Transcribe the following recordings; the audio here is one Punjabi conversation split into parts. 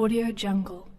Audio Jungle.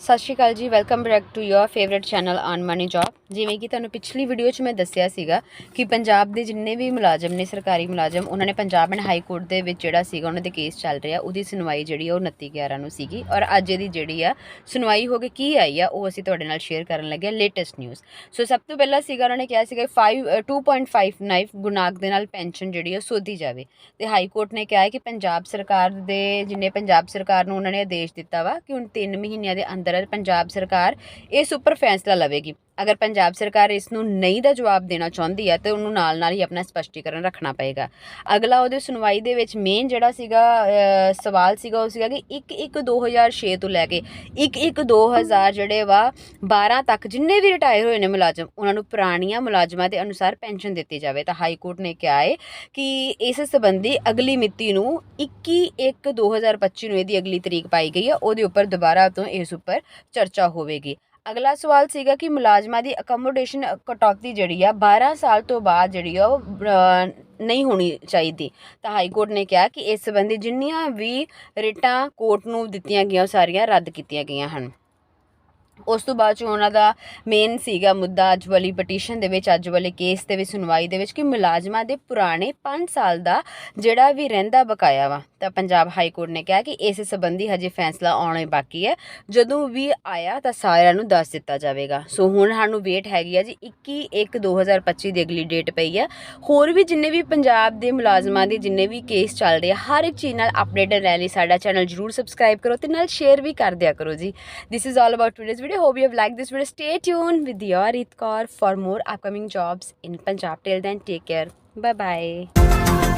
ਸਤਿ ਸ਼੍ਰੀ ਅਕਾਲ ਜੀ welcome back to your favourite channel on money job ਜਿਵੇਂ ਕਿ ਤੁਹਾਨੂੰ ਪਿਛਲੀ ਵੀਡੀਓ 'ਚ ਮੈਂ ਦੱਸਿਆ ਸੀਗਾ ਕਿ ਪੰਜਾਬ ਦੇ ਜਿੰਨੇ ਵੀ ਮੁਲਾਜ਼ਮ ਨੇ ਸਰਕਾਰੀ ਮੁਲਾਜ਼ਮ ਉਹਨਾਂ ਨੇ ਪੰਜਾਬ ਐਂਡ ਹਾਈ ਕੋਰਟ ਦੇ ਵਿੱਚ ਜਿਹੜਾ ਸੀਗਾ ਉਹਨਾਂ ਦੇ ਕੇਸ ਚੱਲ ਰਿਹਾ ਉਹਦੀ ਸੁਣਵਾਈ ਜਿਹੜੀ ਆ ਉਹ 29 11 ਨੂੰ ਸੀਗੀ। ਔਰ ਅੱਜ ਇਹਦੀ ਜਿਹੜੀ ਆ ਸੁਣਵਾਈ ਹੋ ਕੇ ਕੀ ਆਈ ਆ ਉਹ ਅਸੀਂ ਤੁਹਾਡੇ ਨਾਲ ਸ਼ੇਅਰ ਕਰਨ ਲੱਗੇ ਆ ਲੇਟੈਸਟ ਨਿਊਜ਼ ਸੋ ਸਭ ਤੋਂ ਪਹਿਲਾਂ ਸੀਗਾ ਉਹਨਾਂ ਨੇ ਕਿਹਾ ਸੀਗਾ 5 ਅ, 2.59 ਗੁਨਾਕ ਦੇ ਨਾਲ ਪੈਨਸ਼ਨ ਜਿਹੜੀ ਆ ਸੋਧੀ ਜਾਵੇ। ਤੇ ਹਾਈ ਕੋਰਟ ਨੇ ਕਿਹਾ ਕਿ ਪੰਜਾਬ ਸਰਕਾਰ ਦੇ ਜਿੰਨੇ ਪੰਜਾਬ ਸਰਕਾਰ ਨੂੰ ਉਹਨਾਂ ਨੇ ਆਦੇਸ਼ ਦਿੱਤਾ ਵਾ ਕਿ ਹੁਣ 3 ਮਹੀਨਿਆਂ ਦੇ ਅੰਦਰ ਪੰਜਾਬ ਸਰਕਾਰ ਇਸ ਉੱਪਰ ਫੈਸਲਾ ਲਵੇਗੀ। ਅਗਰ ਪੰਜਾਬ ਸਰਕਾਰ ਇਸ ਨੂੰ ਨਹੀਂ ਦਾ ਜਵਾਬ ਦੇਣਾ ਚਾਹੁੰਦੀ ਹੈ, ਤੇ ਉਹਨੂੰ ਨਾਲ ਨਾਲ ਹੀ ਆਪਣਾ ਸਪਸ਼ਟੀਕਰਨ ਰੱਖਣਾ ਪਏਗਾ। ਅਗਲਾ ਉਹਦੇ ਸੁਣਵਾਈ ਦੇ ਵਿੱਚ ਮੇਨ ਜਿਹੜਾ ਸੀਗਾ ਸਵਾਲ ਸੀਗਾ ਉਹ ਸੀਗਾ ਕਿ 1 1 2006 ਤੋਂ ਲੈ ਕੇ 1 1 2000 ਜਿਹੜੇ ਵਾ 12 ਤੱਕ ਜਿੰਨੇ ਵੀ ਰਿਟਾਇਰ ਹੋਏ ਨੇ ਮੁਲਾਜ਼ਮ, ਉਹਨਾਂ ਨੂੰ ਪੁਰਾਣੀਆਂ ਮੁਲਾਜ਼ਮਾਂ ਦੇ ਅਨੁਸਾਰ ਪੈਨਸ਼ਨ ਦਿੱਤੀ ਜਾਵੇ। ਤਾਂ ਹਾਈ ਕੋਰਟ ਨੇ ਕਿਹਾ ਹੈ ਕਿ ਇਸ ਸੰਬੰਧੀ ਅਗਲੀ ਮਿਤੀ ਨੂੰ 21 1 2025 ਨੂੰ ਇਹਦੀ ਅਗਲੀ ਤਰੀਕ ਪਾਈ ਗਈ ਹੈ, ਉਹਦੇ ਉੱਪਰ ਦੁਬਾਰਾ ਤੋਂ ਇਸ ਉੱਪਰ ਚਰਚਾ ਹੋਵੇਗੀ। ਅਗਲਾ ਸਵਾਲ ਸੀਗਾ ਕਿ ਮੁਲਾਜ਼ਮਾਂ ਦੀ ਅਕਮੋਡੇਸ਼ਨ ਕਟੌਤੀ ਜਿਹੜੀ ਆ 12 ਸਾਲ ਤੋਂ ਬਾਅਦ ਜਿਹੜੀ ਆ, ਉਹ ਨਹੀਂ ਹੋਣੀ ਚਾਹੀਦੀ। ਤਾਂ ਹਾਈ ਕੋਰਟ ਨੇ ਕਿਹਾ ਕਿ ਇਸ ਸੰਬੰਧੀ ਜਿੰਨੀਆਂ ਵੀ ਰਿਟਾਂ ਕੋਰਟ ਨੂੰ ਦਿੱਤੀਆਂ ਗਈਆਂ, ਉਹ ਸਾਰੀਆਂ ਰੱਦ ਕੀਤੀਆਂ ਗਈਆਂ ਹਨ। ਉਸ ਤੋਂ ਬਾਅਦ ਚ ਉਹਨਾਂ ਦਾ ਮੇਨ ਸੀਗਾ ਮੁੱਦਾ ਅੱਜ ਵਾਲੀ ਪਟੀਸ਼ਨ ਦੇ ਵਿੱਚ, ਅੱਜ ਵਾਲੇ ਕੇਸ ਦੇ ਵਿੱਚ, ਸੁਣਵਾਈ ਦੇ ਵਿੱਚ ਕਿ ਮੁਲਾਜ਼ਮਾਂ ਦੇ ਪੁਰਾਣੇ 5 ਸਾਲ ਦਾ ਜਿਹੜਾ ਵੀ ਰਹਿੰਦਾ ਬਕਾਇਆ ਵਾ, ਤਾਂ ਪੰਜਾਬ ਹਾਈ ਕੋਰਟ ਨੇ ਕਿਹਾ ਕਿ ਇਸ ਸੰਬੰਧੀ ਹਜੇ ਫੈਸਲਾ ਆਉਣਾ ਬਾਕੀ ਹੈ। ਜਦੋਂ ਵੀ ਆਇਆ ਤਾਂ ਸਾਰਿਆਂ ਨੂੰ ਦੱਸ ਦਿੱਤਾ ਜਾਵੇਗਾ। ਸੋ ਹੁਣ ਸਾਨੂੰ ਵੇਟ ਹੈਗੀ ਆ ਜੀ 21 1 2025 ਦੀ ਅਗਲੀ ਡੇਟ ਪਈ ਹੈ ਹੋਰ ਵੀ ਜਿੰਨੇ ਵੀ ਪੰਜਾਬ ਦੇ ਮੁਲਾਜ਼ਮਾਂ ਦੇ ਜਿੰਨੇ ਵੀ ਕੇਸ ਚੱਲ ਰਹੇ ਆ, ਹਰ ਇੱਕ ਚੀਜ਼ ਨਾਲ ਅਪਡੇਟਡ ਰਹਿਣ ਲਈ ਸਾਡਾ ਚੈਨਲ ਜਰੂਰ ਸਬਸਕ੍ਰਾਈਬ ਕਰੋ ਤੇ ਨਾਲ ਸ਼ੇਅਰ ਵੀ ਕਰ ਦਿਆ ਕਰੋ ਜੀ। This is all about today's video hope you have liked this video. Stay tuned with your Kaur for more upcoming jobs in Punjab. Till then take care. Bye bye